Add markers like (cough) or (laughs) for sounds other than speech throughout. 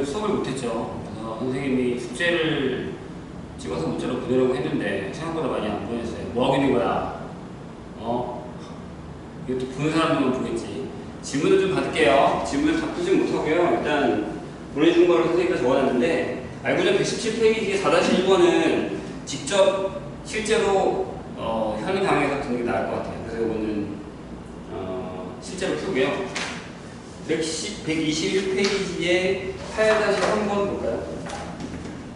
오늘 수업을 못했죠. 그래서 선생님이 숙제를 찍어서 문자로 보내려고 했는데 생각보다 많이 안 보냈어요. 뭐 하고 있는 거야? 어? 이것도 보는 사람들만 보겠지. 질문을 좀 받을게요. 질문을 답하지 못하고요. 일단 보내준 거를 선생님께 적어놨는데 알고전 117페이지의 4-1번은 직접 실제로 어, 현 강의에서 듣는 게 나을 것 같아요. 그래서 이거는 어, 실제로 풀고요. 110, 121페이지에 8-3번 볼까요?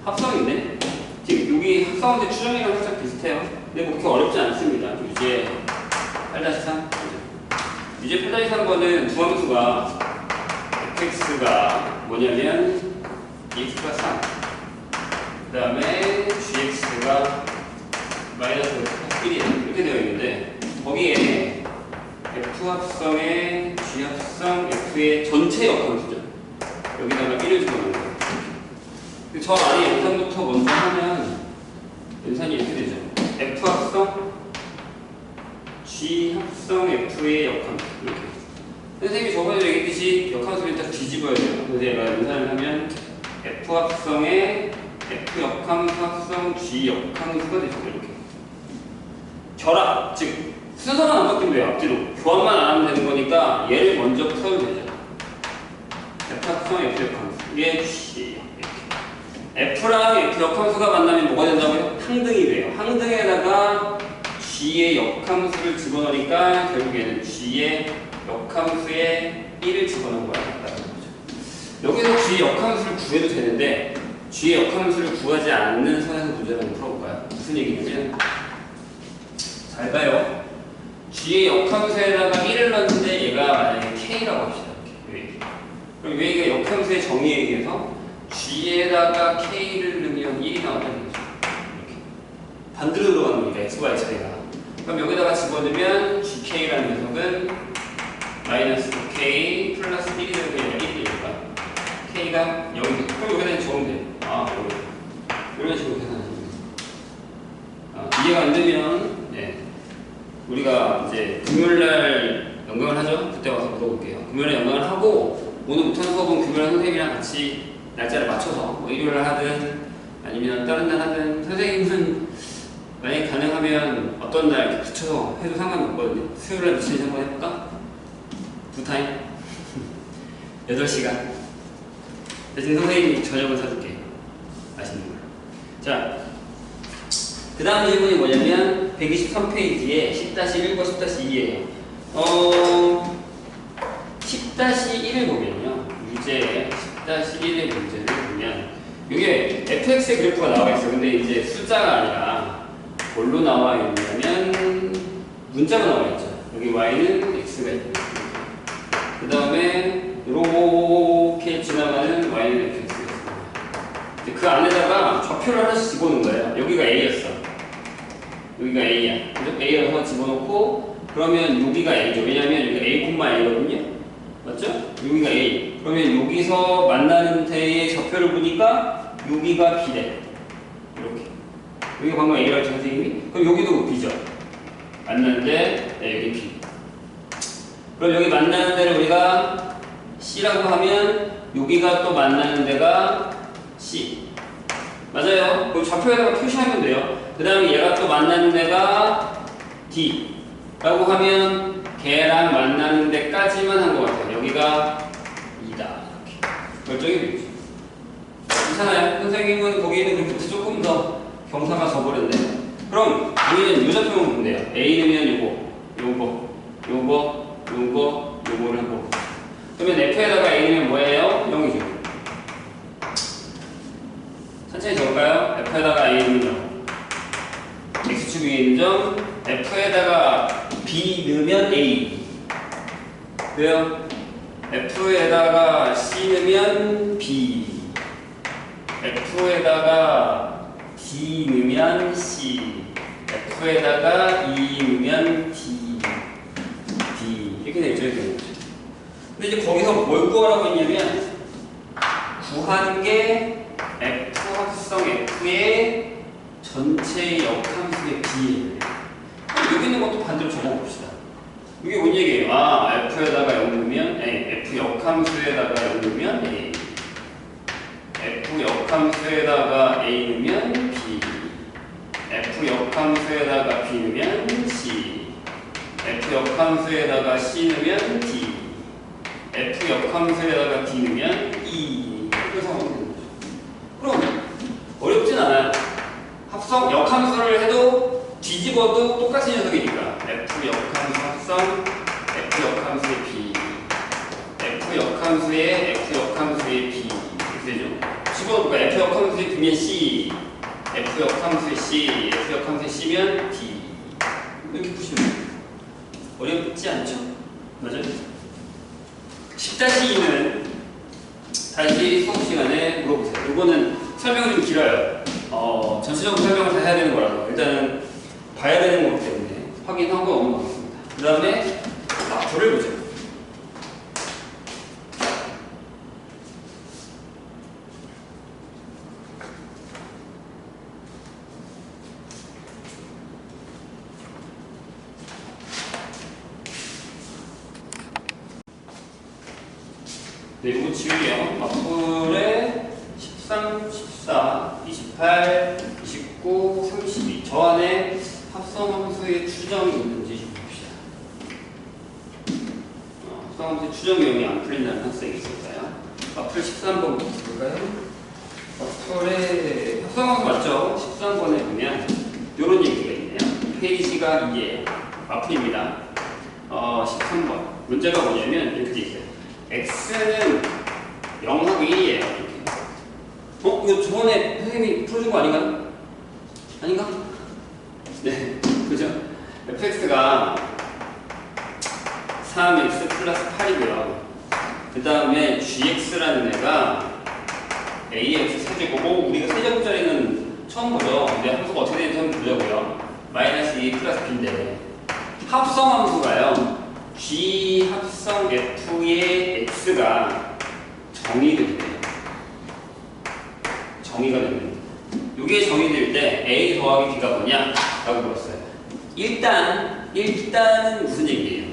합성인데 지금 여기 합성인데 추정이랑 살짝 비슷해요. 근데 뭐 그렇게 어렵지 않습니다. 유제 8-3 유제 8-3번은 두함수가 fx가 뭐냐면 x가 3 그 다음에 gx가 마이너스 1이에요. 이렇게 되어 있는데 거기에 F 합성의 G 합성 F의 전체 역함수죠. 여기다가 1을 집어넣는 거예요. 저 안에 연산부터 먼저 하면 연산이 이렇게 되죠. F 합성 G 합성 F의 역함수 이렇게. 선생님이 저번에 얘기했듯이 역함수를 딱 뒤집어야 돼요. 그래서 얘가 연산을 하면 F 합성의 F 역함수 합성 G 역함수가 되죠. 이렇게. 결합, 즉 순서는 안 바뀌면 돼요. 앞뒤로. 교환만 안 하면 되는 거니까 얘를 먼저 풀어도 되죠. F 합성 F 역함수. 이게 G 이렇게. F랑 F 역함수가 만나면 뭐가 된다고요? 항등이 돼요. 항등에다가 G의 역함수를 집어넣으니까 결국에는 G의 역함수에 1을 집어넣은 거야. 라는 거죠. 여기서 G의 역함수를 구해도 되는데 G의 역함수를 구하지 않는 선에서 문제를 한번 풀어볼까요? 무슨 얘기냐면 잘 봐요. G의 역함수에다가 1을 넣는데 얘가 만약에 K라고 합시다. 그럼 여기가 역함수의 정의에 의해서 G에다가 K를 넣으면 1이 나온다는 거죠. 이렇게. 반대로 들어가는 겁니다. X, Y 차이가. 그럼 여기다가 집어넣으면 GK라는 녀석은 마이너스 K 플러스 1이 되는 게 아니라 1이 되니까 K가 0이 돼. 그럼 여기다 적으면 돼요. 아, 여기. 이런 식으로 계산하시면 돼요. 아, 이해가 안 되면, 네. 우리가 이제 금요일날 연강을 하죠? 그때 와서 물어볼게요. 금요일에 연강을 하고 오늘 못한 수업은 금요일 선생님이랑 같이 날짜를 맞춰서 뭐 일요일 하든 아니면 다른 날 하든 선생님은 만약에 가능하면 어떤 날 이렇게 붙여서 해도 상관없거든요. 수요일 날 미친 한번 해볼까? 두 타임? (laughs) 8시간. 대신 선생님이 저녁을 사줄게. 맛있는 걸. 자, 그 다음 질문이 뭐냐면 123페이지에 10-1과 10-2예요. 어, 10-1을 보면 요. 유제 10-1의 문제를 보면 이게 fx의 그래프가 나와 있어요. 근데 이제 숫자가 아니라 뭘로 나와 있냐면 문자가 나와 있죠. 여기 y는 x가 있고 그 다음에 이렇게 지나가는 y는 fx가 있습니다. 그 안에다가 좌표를 하나씩 집어넣은 거예요. 여기가 a였어. 여기가 a야. 그죠? a라서 집어넣고 그러면 여기가 a죠. 왜냐면 여기가 a, a거든요. 맞죠? 여기가 A. 그러면 여기서 만나는 데의 좌표를 보니까 여기가 B래. 이렇게. 여기 방금 A라고 했죠, 선생님이? 그럼 여기도 B죠. 만나는데, 네, 여기 B. 그럼 여기 만나는 데를 우리가 C라고 하면 여기가 또 만나는 데가 C. 맞아요. 그 좌표에다가 표시하면 돼요. 그 다음에 얘가 또 만나는 데가 D. 라고 하면 걔랑 만나는 데까지만 한 것 같아요. 여기가 2다. 이렇게. 결정이 되죠. 괜찮아요. 선생님은 거기에는 그렇게 조금 더 경사가 져버렸네. 그럼 우리는 요 좌표만 보면 돼요. A는 요거, 요거, 요거, 요거, 요거를 한번. 그러면 F에다가 A는 뭐예요? 0이죠. 천천히 적을까요? F에다가 A는 0. X축 위에 있는 점, F에다가 B 넣으면 A. 왜요? F에다가 C 넣으면 B. F에다가 D 넣으면 C. F에다가 E 넣으면 D. D. 이렇게 되죠, 이렇게. 근데 이제 거기서 뭘 구하라고 했냐면, 구하는 게 F 합성 F의 전체 역함수의 B예요. 여기 있는 것도 반대로 적어봅시다. 이게 뭔 얘기예요? 아, F에다가 0 넣으면 A, F 역함수에다가 0 넣으면 A. 역함수에다가 A 넣으면 B. F 역함수에다가 B 넣으면 C. F 역함수에다가 C 넣으면 D. F 역함수에다가 D 넣으면 E. 거죠. 그럼 어렵진 않아요. 합성 역함수를 해도 뒤집어도 똑같은 녀석이니까 F 역함수 합성 F 역함수의 B 역함수의 F 역함수의 B 되죠? 집어볼까 F 역함수의 B면 C. F 역함수의 C. F 역함수의 C면 D 이렇게 푸시면 어렵지 않죠? 맞아요? 10-2는 다시 수업 시간에 물어보세요. 이거는 설명이 좀 길어요. 어, 전체적으로 설명을 다 해야 되는 거라서. 일단은 봐야 되는 거기 때문에 확인하고 넘어가겠습니다. 그 다음에 앞으로를 보죠. 네, 이거 지울게요. 앞으로의 13, 14, 28, 29, 32. 저 안에 합성함수의 추정이 있는지 좀 봅시다. 어, 합 성함수의 추정 내용이 안 풀린다는 학생이 있을까요? 앞을 13번부터 볼까요? 앞을에 합성함수 맞죠? 13번에 보면 이런 얘기가 있네요. 페이지가 2예요. 앞입니다. 어, 13번. 문제가 뭐냐면 이렇게 돼 있어요. x는 0하고 1이에요. 이렇게. 어? 이거 저번에 선생님이 풀어준 거 아닌가? 아닌가? 네, 그죠? fx가 3x 플러스 8이고요. 그 다음에 gx라는 애가 ax 세제곱고 우리가 세제곱짜리는 처음 보죠. 근데 함수가 어떻게 되는지 한번 보자고요. 마이너스 2 플러스 b인데 합성 함수가요. g 합성 f의 x가 정의가 돼요. 정의가 됩니다. 이게 정의될 때 a 더하기 b가 뭐냐? 라고 물었어요. 일단, 일단은 무슨 얘기예요?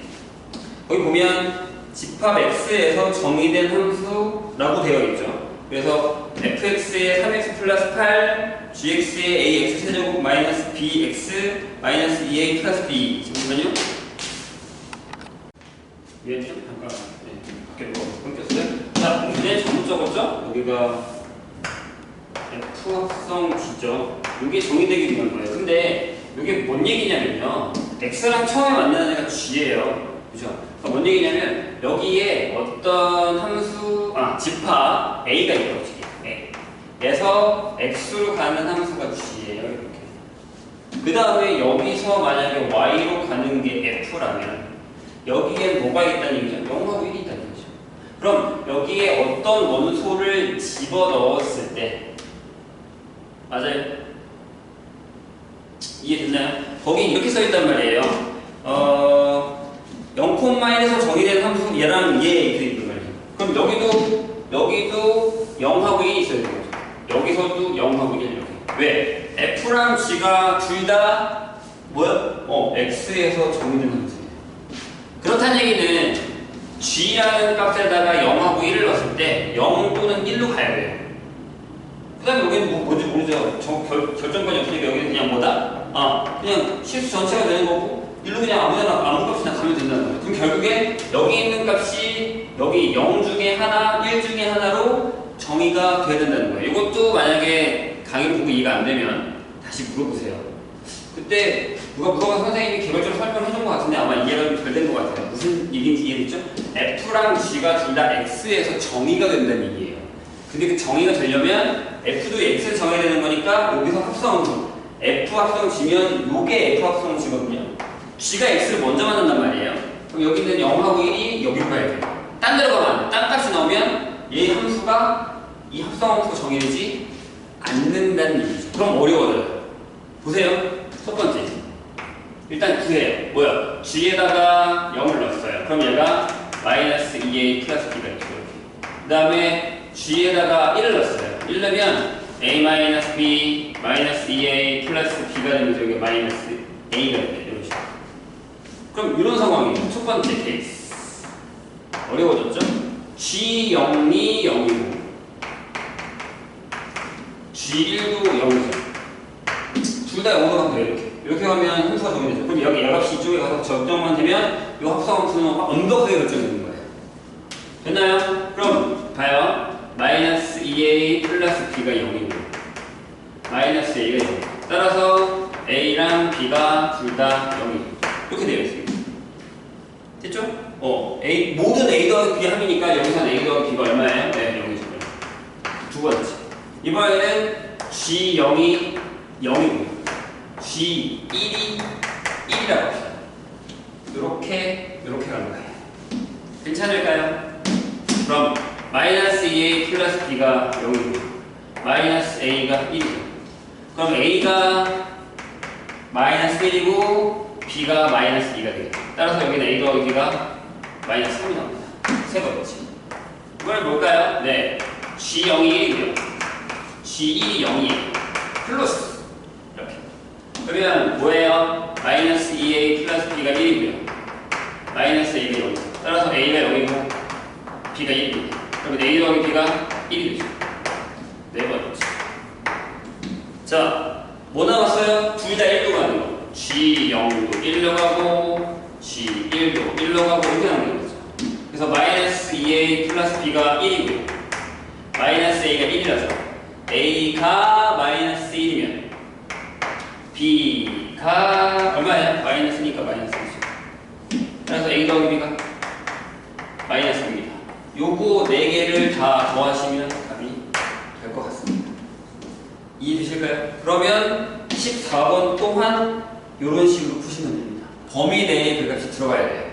거기 보면 집합 x에서 정의된 함수라고 되어 있죠. 그래서 fx의 3x 플러스 8, gx의 ax 세제곱 마이너스 bx 마이너스 2a 플러스 b 잠깐만요. 이해했죠? 잠깐 네, 밖에 뭐 끊겼어요? 자, 문제 잘못 적었죠? 여기가 F 합성 G죠. 이게 정의되기 위한 거예요. 근데 이게 뭔 얘기냐면요. X랑 처음에 만나는 애가 G예요. 그죠? 뭔 얘기냐면 여기에 어떤 함수, 아, 집합 A가 있다고 칠게요. A. 에서 X로 가는 함수가 G예요. 이렇게. 그 다음에 여기서 만약에 Y로 가는 게 F라면 여기에 뭐가 있다는 얘기죠? 0하고 1이 있다는 얘기죠. 그럼 여기에 어떤 원소를 집어넣었을 때 맞아요? 이해됐나요? 거기 이렇게 써있단 말이에요. 어, 0콤마에서 정의된 함수 얘랑 얘 이렇게 있단 말이에요. 그럼 여기도 여기도 0하고 1이 있어야 되는 거죠. 여기서도 0하고 1 이렇게. 왜? F랑 G가 둘 다 뭐야? 어, X에서 정의된 함수예요. 그렇다는 얘기는 G라는 값에다가 0하고 1을 넣었을 때 0 또는 1로 가야 돼요. 그 다음에 여기는 뭐, 뭔지 모르죠. 정, 결, 결정권이 없으니까 여기는 그냥 뭐다? 아, 그냥 실수 전체가 되는 거고, 일로 그냥 아무데나, 아무 값이나 가면 된다는 거예요. 그럼 결국에 여기 있는 값이 여기 0 중에 하나, 1 중에 하나로 정의가 돼야 된다는 거예요. 이것도 만약에 강의를 보고 이해가 안 되면 다시 물어보세요. 그때 누가 물어봐서 선생님이 개별적으로 설명을 해준 것 같은데 아마 이해가 좀 덜 된 것 같아요. 무슨 얘기인지 이해됐죠? F랑 G가 둘 다 X에서 정의가 된다는 얘기예요. 근데 그 정의가 되려면 F도 X를 정해야 되는 거니까 여기서 합성함수 F 합성 G면 요게 F 합성 G거든요 G가 X를 먼저 만든단 말이에요. 그럼 여기 있는 0하고 1이 여기로 가야 돼요. 딴 데로 가면 안 돼. 딴 값이 나오면 얘 함수가 이 합성함수가 정의되지 않는다는 얘기죠. 그럼 어려워져요. 보세요. 첫 번째. 일단 구해요. 뭐야? G에다가 0을 넣었어요. 그럼 얘가 마이너스 2a 플러스 b가 있죠 그 다음에 g에다가 1을 넣었어요. 1 넣으면 a 마이너스 b 마이너스 2a 플러스 b가 되면서 여기 마이너스 a가 돼요. 그럼 이런 상황이에요. 첫 번째 케이스. 어려워졌죠? g 0이 0이고 G1도 0이죠. 둘 다 0으로 가면 돼요, 이렇게. 이렇게 가면 함수가 정해지죠. 그럼 여기 L값이 이쪽에 가서 적정만 되면 이 합성함수는 완벽하게 결정되는 거예요. 됐나요? 그럼 봐요. 마이너스 2a 플러스 b가 0이고 마이너스 a가 0. 따라서 a랑 b가 둘 다 0이고 이렇게 되어 있습니다. 됐죠? 어, a 모든 a 더하기 b 함이니까 여기서는 a 더하기 b가 얼마예요? 네, 0이죠. 두 번째. 이번에는 g0이 0이고 g1이 1이라고 합시다. 이렇게 이렇게 가는 거예요. 괜찮을까요? 그럼 마이너스 2a 플러스 b가 0이고 마이너스 a가 1이죠. 그럼 a가 마이너스 1이고 b가 마이너스 2가 되겠죠. 따라서 여기는 a 더하기 b가 마이너스 3이 나옵니다. 세 번째. 이번엔 뭘까요? 네. g0이 1이고요. g1이 0이에요. 플러스. 이렇게. 그러면 뭐예요? 마이너스 2a 플러스 b가 1이고요. 마이너스 a가 0이죠. 따라서 a가 0이고 b가 1입니다. 그러면 a 더하기 b가 1이 되죠. 네 번째. 자, 뭐 남았어요? 둘 다 1로 가는 거. G0도 1로 가고, G1도 1로 가고, 이렇게 하는 거죠. 그래서 마이너스 2A 플러스 B가 1이고요. 마이너스 A가 1이라서 A가 마이너스 1이면 B가 얼마예요? 마이너스니까 마이너스 1이죠. 그래서 A 더하기 B가 마이너스입니다. 요거 4개를 다 더하시면 답이 될 것 같습니다. 이해되실까요? 그러면 14번 또한 이런 식으로 푸시면 됩니다. 범위 내에 그 값이 들어가야 돼요.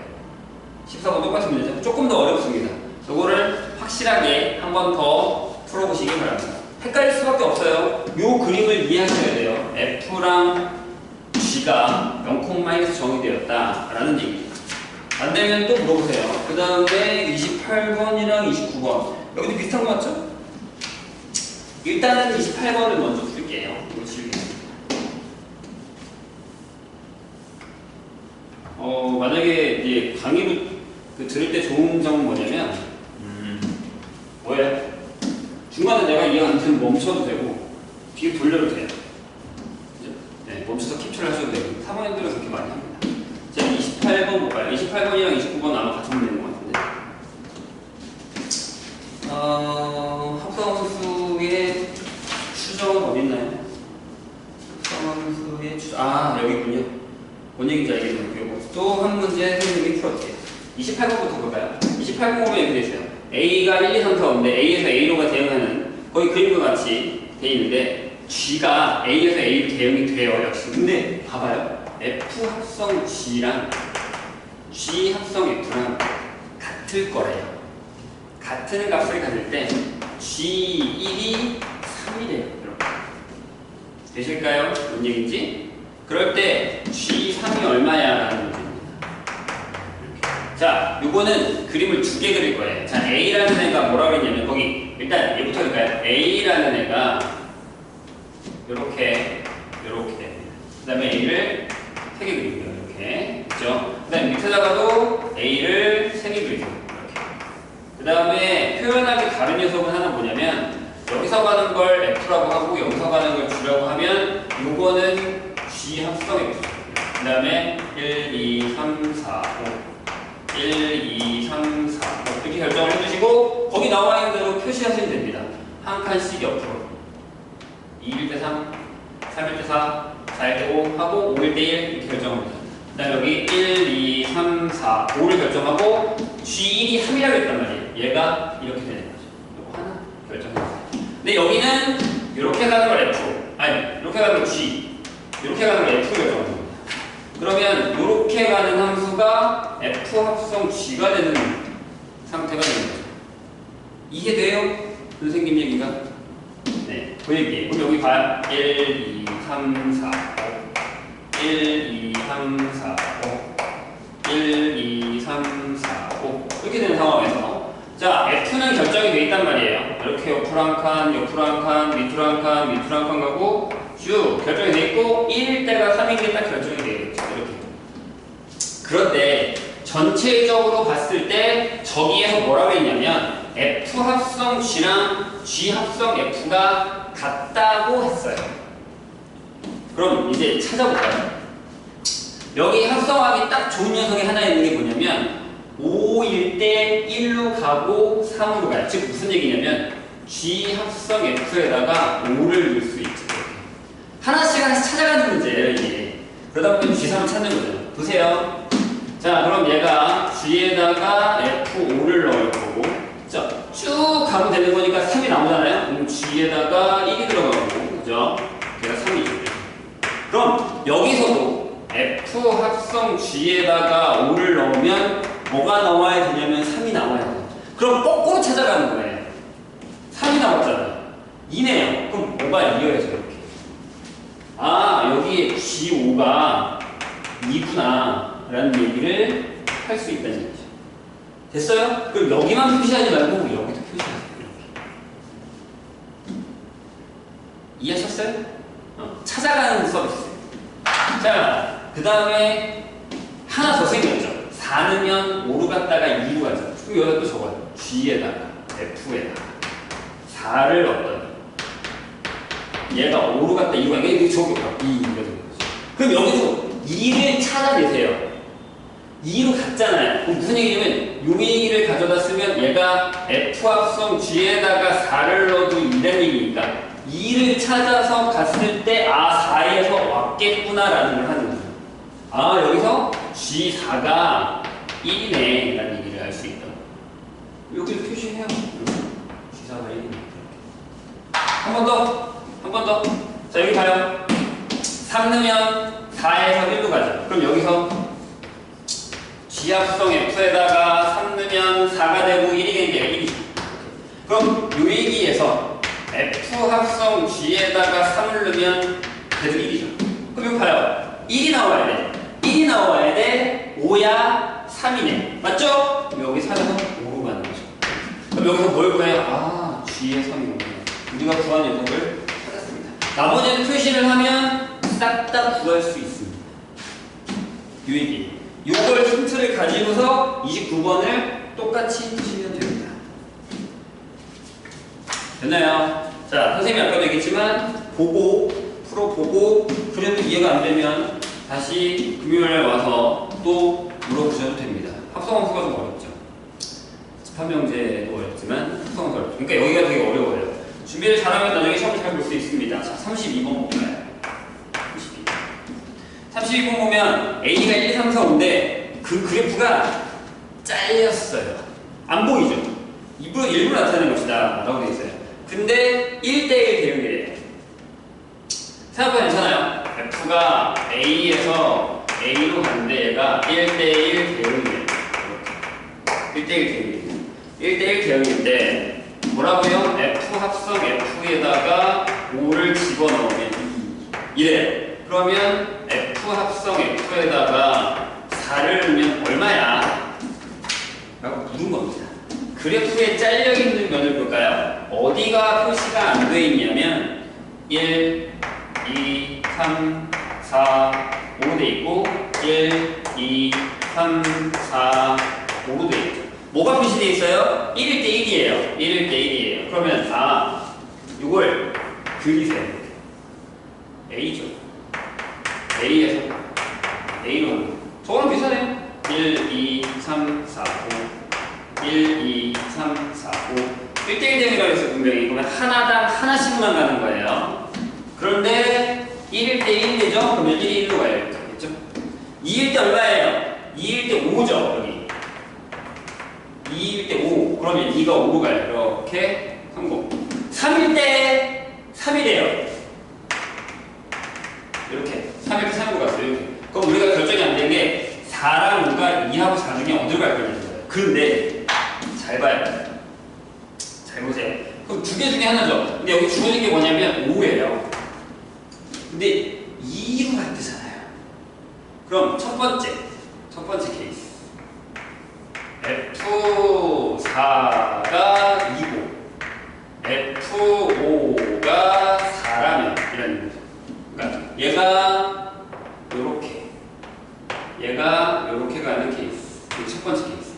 14번 똑같은 문제죠. 조금 더 어렵습니다. 요거를 확실하게 한 번 더 풀어보시기 바랍니다. 헷갈릴 수밖에 없어요. 요 그림을 이해하셔야 돼요. F랑 G가 0, 정의되었다라는 얘기입니다. 안 되면 또 물어보세요. 그 다음에 28번이랑 29번. 여기도 비슷한 거 맞죠? 일단은 28번을 먼저 풀게요. 이거 질문입니다. 어, 만약에 이제 강의를 그 들을 때 좋은 점은 뭐냐면, 음, 뭐예요? 중간에 내가 이해 안 되면 멈춰도 되고, 뒤에 돌려도 돼요. 네, 멈춰서 캡처를 하셔도 되고, 사모님들은 그렇게 많이 합니다. 자, 28번 볼까요? 28번이랑 29번 아마 같은 문제인 것 같은데. 어, 합성함수의 추정은 어디 있나요? 합성함수의 추정, 아, 여기 있군요. 뭔 얘기인지 알겠네요. 또 한 문제 선생님이 풀어주세요. 28번부터 볼까요? 28번 보면 이렇게 돼 있어요. A가 1, 2, 3, 4, 5인데 A에서 A로가 대응하는 거의 그림과 같이 돼 있는데 G가 A에서 A로 대응이 돼요, 역시. 근데 봐봐요. F 합성 G랑 G 합성 F랑 같을 거래요. 같은 값을 가질 때 G1이 3이래요. 이렇게. 되실까요? 뭔 얘기인지? 그럴 때 G3이 얼마야 라는 문제입니다. 이렇게. 자, 요거는 그림을 두 개 그릴 거예요. 자, A라는 애가 뭐라고 했냐면 거기 일단 얘부터 할까요? A라는 애가 요렇게 요렇게 됩니다. 그 다음에 A를 세 개 그리고요. 이렇게. 그죠? 그 다음에 밑에다가도 A를 세 개 그리죠. 이렇게. 그 다음에 표현하기 다른 녀석은 하나 뭐냐면 여기서 가는 걸 F라고 하고 여기서 가는 걸 G라고 하면 요거는 G 합성 F. 그 다음에 1, 2, 3, 4, 5. 1, 2, 3, 4, 5. 이렇게 결정을 해주시고 거기 나와 있는 대로 표시하시면 됩니다. 한 칸씩 옆으로. 2일 때 3, 3일 때 4, 4일 때 5 하고 5일 때 1 이렇게 결정합니다. 그 다음에 여기 1, 2, 3, 4, 5를 결정하고 G1이 3이라고 했단 말이에요. 얘가 이렇게 되는 거죠. 이거 하나 결정해주세요. 근데 여기는 이렇게 가는 걸 F, 아니 이렇게 가는 걸 G, 이렇게 가는 걸 F 결정합니다. 그러면 이렇게 가는 함수가 F 합성 G가 되는 상태가 거죠. 이해돼요? 선생님 얘기가? 네, 그 얘기예요. 그럼 여기 봐요. 1, 2, 3, 4, 5. 1, 2, 3, 4, 5. 1, 2, 3, 4, 5. 이렇게 되는 상황에서 자, F는 결정이 돼 있단 말이에요. 이렇게 옆으로 한 칸, 옆으로 한 칸, 밑으로 한 칸, 밑으로 한 칸 가고 쭉 결정이 돼 있고 1일 때가 3인 게 딱 결정이 돼 있죠. 그런데 전체적으로 봤을 때 저기에서 뭐라고 했냐면 F 합성 G랑 G 합성 F가 같다고 했어요. 그럼 이제 찾아볼까요? 여기 합성하기 딱 좋은 녀석이 하나 있는 게 뭐냐면 5일 때 1로 가고 3으로 가요. 즉 무슨 얘기냐면 G 합성 F에다가 5를 넣을 수 있죠. 하나씩 하나씩 찾아가는 문제예요, 이게. 그러다 보면 G3을 찾는 거죠. 보세요. 자, 그럼 얘가 G에다가 F5를 넣을 거고, 자, 쭉 가면 되는 거니까 3이 나오잖아요? 그럼 G에다가 1이 들어가고, 그죠? 얘가 3이죠. 그럼 여기서도 F 합성 G에다가 5를 넣으면 뭐가 나와야 되냐면 3이 나와야 돼요. 그럼 거꾸로 찾아가는 거예요. 3이 나왔잖아요. 2네요. 그럼 뭐가 이어야죠, 이렇게. 아, 여기에 G5가 2구나. 라는 얘기를 할 수 있다는 얘기죠. 됐어요? 그럼 여기만 표시하지 말고 여기도 표시하세요. 이해하셨어요? 어, 찾아가는 서비스. 자, 그 다음에 하나 더 생겼죠. 4는 5로 갔다가 2로 가죠. 그럼 여기다 또 적어요. G에다가, F에다가. 4를 넣었더니. 얘가 5로 갔다 2로 가니까 이게 저기 2, 이거. 그럼 여기서 2를 찾아내세요. 2로 갔잖아요. 그럼 무슨 얘기냐면 요 얘기를 가져다 쓰면 얘가 F 합성 G에다가 4를 넣어도 2라는 얘기니까 2를 찾아서 갔을 때 아 4에서 왔겠구나라는 걸 하는 거죠. 아 여기서 G4가 1이네 라는 얘기를 알 수 있다. 여기를 표시해요. G4가 1이네. 한 번 더, 한 번 더. 자 여기 봐요. 3 넣으면 4에서 1로 가죠. 그럼 여기서 G합성 F에다가 3 넣으면 4가 되고 1이 되는 게 1이죠. 그럼 요 얘기에서 F 합성 G에다가 3을 넣으면 계속 1이죠. 그럼 봐요. 1이 나와야 돼. 1이 나와야 돼. 5야 3이네. 맞죠? 여기 3에서 5로 가는 거죠. 그럼 여기서 뭘 구해요? 아, G의 3이구나. 우리가 구한 녀석을 찾았습니다. 나머지는 표시를 하면 싹 다 구할 수 있습니다. 요 얘기. 요걸 힌트를 가지고서 29번을 똑같이 치면 됩니다. 됐나요? 자, 선생님이 아까도 얘기했지만 보고, 풀어보고 그래도 이해가 안 되면 다시 금요일에 와서 또 물어보셔도 됩니다. 합성함수가 좀 어렵죠. 집합명제도 어렵지만 합성함수 어렵죠. 그러니까 여기가 되게 어려워요. 준비를 잘하면 나중에 시험을 잘 볼 수 있습니다. 자, 32번 볼까요? 32. 32번 보면 A가 1, 3, 4, 5인데 그 그래프가 잘렸어요. 안 보이죠? 일부러, 일부러 나타내는 것이다. 라고 되어 있어요. 근데 1대1 대응이래요. 생각보다 괜찮아요. F가 A에서 A로 갔는데 얘가 1대1 대응이래요. 1대1 대응이에요. 1대1 대응인데 뭐라고요? F 합성 F에다가 5를 집어넣으면 2. 이래요. 그러면 F 합성 F에다가 4를 넣으면 얼마야? 라고 물은 겁니다. 그래프에 잘려 있는 면을 볼까요? 어디가 표시가 안 돼 있냐면 1, 2, 3, 4, 5로 돼 있고 1, 2, 3, 4, 5로 돼 있죠. 뭐가 표시돼 있어요? 1일 때 1이에요. 1일 때 1이에요. 그러면 아, 이걸 그리세요. A죠. A에서 A로 저거랑 비슷하네요. 1, 2, 3, 4, 5 1, 2, 3, 4, 5 1대1 대응이라고 했어요 분명히 그러면 하나당 하나씩만 가는 거예요 그런데 1일 때 1이죠? 그러면 1이 1로 가야 겠죠 2일 때 얼마예요? 2일 때 5죠 여기 2일 때 5. 그러면 2가 5로 가요. 이렇게 성공. 3일 때 3이래요. 이렇게. 3일 때 3으로 갔어요. 그럼 우리가 결정이 안 된 게 4랑 5가 2하고 4 중에 어디로 갈 거냐는 거예요. 근데 잘 봐요. 잘 보세요. 그럼 두 개 중에 하나죠. 근데 여기 주어진 게 뭐냐면 5예요. 근데 2로 갔대잖아요. 그럼 첫 번째, 첫 번째 케이스. F4가 2고 F5가 4라면 이런 거죠. 그러니까 얘가 얘가 요렇게 가는 케이스. 이게 첫 번째 케이스.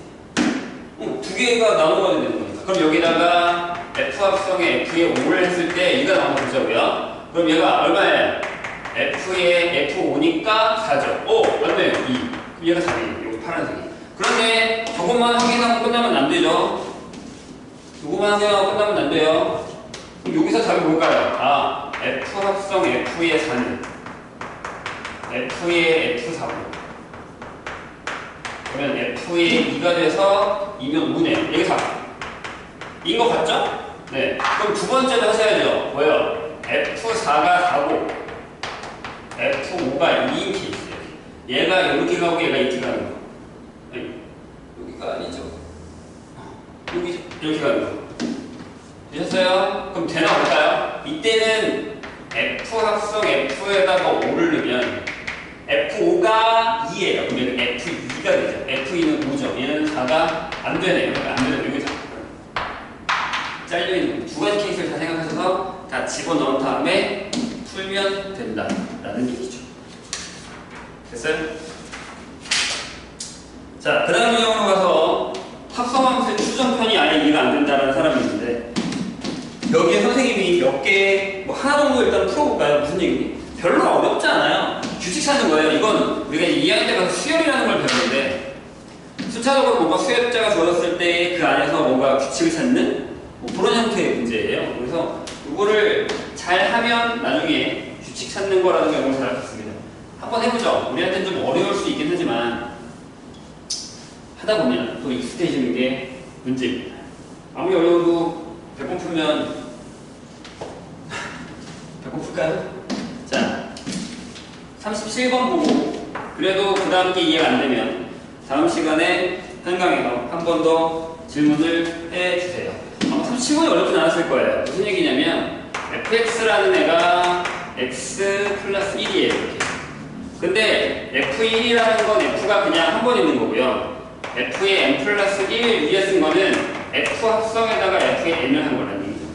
어, 두 개가 나눠가야 되는 거니까. 그럼 여기다가 F 합성에 F에 5를 했을 때 이가 나오는 거 보자고요. 그럼 얘가 얼마예요? F에 F5니까 4죠. 오, 맞네요. 2. 그럼 얘가 4이에요. 여기 파란색이. 그런데 저것만 확인하고 끝나면 안 되죠. 이거만 확인하고 끝나면 안 돼요. 그럼 여기서 답이 뭘까요? 아, F 합성 F의 4는 F의 F4고 그러면 F의 2가 돼서 2면 무네. 여기 4. 인 것 같죠? 네. 그럼 두 번째도 하셔야죠. 뭐예요? F4가 4고 F5가 2인 케이스예요. 얘가 여기 가고 얘가 이렇게 가는 거. 여기가 아니죠. 여기, 이렇게 가는 거. 되셨어요? 그럼 되나 볼까요? 이때는 F 합성 F에다가 5를 넣으면 F5가 2예요. 그러면 F2. 직각이죠. F2는 5죠. 얘는 4가 안 되네요. 안 되는 거죠. 잘려있는 두 가지 케이스를 다 생각하셔서 다 집어넣은 다음에 풀면 된다. 라는 얘기죠. 됐어요? 자, 그 다음 유형으로 가서 합성함수의 추정편이 아예 이해가 안 된다라는 사람이 있는데 여기에 선생님이 몇 개, 뭐 하나 정도 일단 풀어볼까요? 무슨 얘기니? 별로 어렵지 않아요. 규칙 찾는 거예요. 이건 우리가 2학년 때 가서 수열이라는 걸 배웠는데 수차적으로 뭔가 수열자가 주어졌을 때 그 안에서 뭔가 규칙을 찾는 뭐 그런 형태의 문제예요. 그래서 이거를 잘 하면 나중에 규칙 찾는 거라는 걸 잘할 수 있습니다. 한번 해보죠. 우리한테는 좀 어려울 수 있긴 하지만 하다 보면 또 익숙해지는 게 문제입니다. 아무리 어려워도 100번 풀면 100번 풀까요? 자, 37번 보고 그래도 그 다음 게 이해가 안 되면 다음 시간에 한강에서 한 번 더 질문을 해주세요. 아마 37번이 어렵진 않았을 거예요. 무슨 얘기냐면 fx라는 애가 x 플러스 1이에요. 이렇게. 근데 f1이라는 건 f가 그냥 한 번 있는 거고요. f의 n 플러스 1 위에 쓴 거는 f 합성에다가 f의 n을 한 거라는 얘기죠.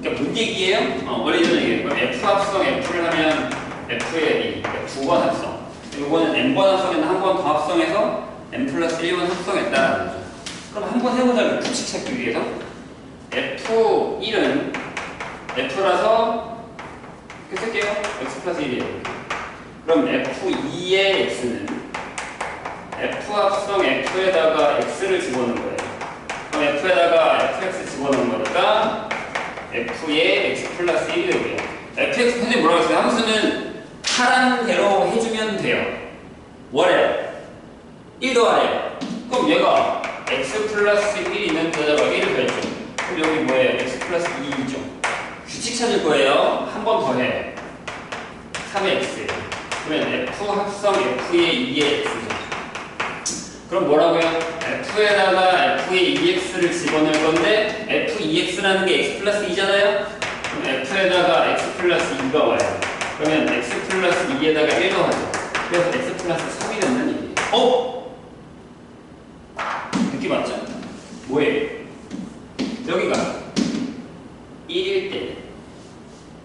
그러니까 뭔 얘기예요? 어, 원래 이런 얘기예요. f 합성 f를 하면 f의 2, f 2번 합성. 이거는 n번 합성에는 한번 더 합성해서 n 플러스 1번 합성했다라는 거죠. 그럼 한 번 해보자면 규칙 찾기 위해서 f1은 f라서 이렇게 쓸게요. x 플러스 1이에요. 그럼 f2의 x는 f 합성 f에다가 x를 집어넣은 거예요. 그럼 f에다가 fx 집어넣은 거니까 f의 x 플러스 1이 되고요. fx 선생님 뭐라고 했어요? 함수는 하란 대로 해주면 돼요. 뭐래요? 1 더하래요. 그럼 얘가 x 플러스 1 있는 데다가 1을 더했죠. 그럼 여기 뭐예요? x 플러스 2죠. 규칙 찾을 거예요. 한 번 더 해요. 3의 x예요. 그러면 f 합성 f의 2의 x죠. 그럼 뭐라고요? f에다가 f의 2x를 집어넣을 건데 f2x라는 게 x 플러스 2잖아요? 그럼 f에다가 x 플러스 2가 와요. 그러면 x 플러스 2에다가 1 더하죠. 그래서 x 플러스 3이 된다는 얘기예요. 어? 느낌 맞죠? 뭐예요? 여기가 1일 때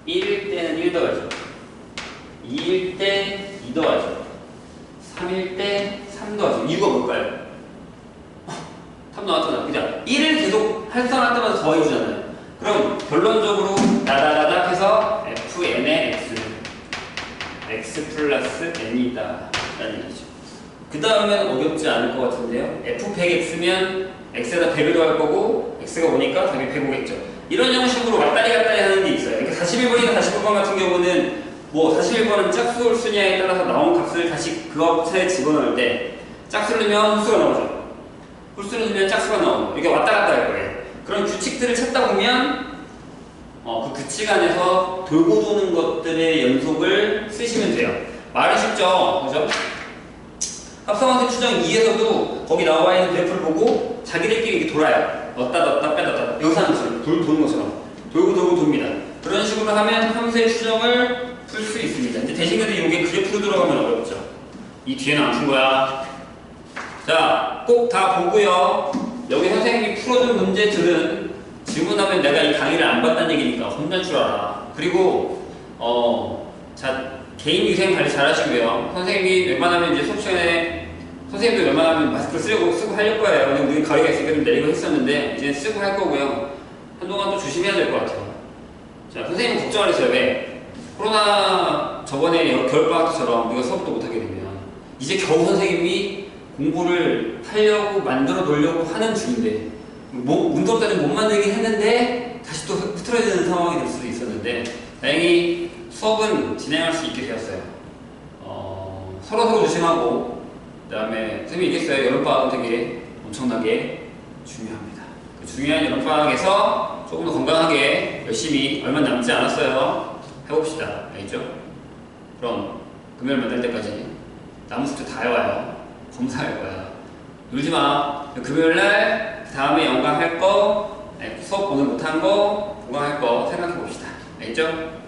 1일 때는 1 더하죠. 2일 때 2 더하죠. 3일 때 3 더하죠. 이유가 뭘까요? 답 나왔잖아. 그죠? 1을 계속 활성할 때마다 더해주잖아요. 그럼 결론적으로 나다다닥 해서 fn의 x x 플러스 n이다 라는 얘기죠. 그 다음엔 어렵지 않을 것 같은데요. f100x면 x에다 100을 더할 거고 x가 오니까 답이 105겠죠. 이런 형식으로 왔다리 갔다리 하는 게 있어요. 그러니까 41번이나 49번 같은 경우는 뭐 41번은 짝수 홀수냐에 따라서 나온 값을 다시 그 값에 집어넣을 때 짝수를 넣으면 홀수가 나오죠. 홀수를 넣으면 짝수가 나오고 이게 왔다 갔다 할 거예요. 그런 규칙들을 찾다 보면 어, 그 규칙 안에서 돌고 도는 것들의 연속을 쓰시면 돼요. 말이 쉽죠? 그죠? 합성함수 추정 2에서도 거기 나와 있는 그래프를 보고 자기들끼리 돌아요. 넣다 넣다 빼다 여기서 하는 것처럼 돌, 도는 것처럼 돌고 돌고 돕니다. 그런 식으로 하면 함수의 추정을 풀 수 있습니다. 근데 대신 근데 이게 그래프로 들어가면 어렵죠. 이 뒤에는 안 푼 거야. 자, 꼭 다 보고요. 여기 선생님이 풀어준 문제들은 질문하면 내가 이 강의를 안 봤다는 얘기니까 혼날 줄 알아. 그리고 어, 자 개인 위생 관리 잘 하시고요. 선생님이 웬만하면 이제 수업 시간에 선생님도 웬만하면 마스크를 쓰려고 쓰고 하려고 거예요. 근데 우리 가리가 있으니까 좀 내리고 했었는데 이제 쓰고 할 거고요. 한동안 또 조심해야 될 것 같아요. 자, 선생님 걱정을 했어요. 왜? 코로나 저번에 여- 겨울방학처럼 우리가 수업도 못하게 되면 이제 겨우 선생님이 공부를 하려고 만들어 놓으려고 하는 중인데 뭐, 운동까지 못 만들긴 했는데 다시 또 흐트러지는 상황이 될 수도 있었는데 다행히 수업은 진행할 수 있게 되었어요. 어, 서로 서로 조심하고 그 다음에 선생님이 얘기했어요. 여름방학은 되게 엄청나게 중요합니다. 그 중요한 여름방학에서 조금 더 건강하게 열심히 얼마 남지 않았어요. 해봅시다. 알겠죠? 그럼 금요일 만날 때까지 남은 숙제 다 해와요. 검사할 거야. 놀지 마. 금요일 날, 그 다음에 연강 할 거, 네, 수업 오늘 못한 거, 보강할 거 생각해 봅시다. 알겠죠?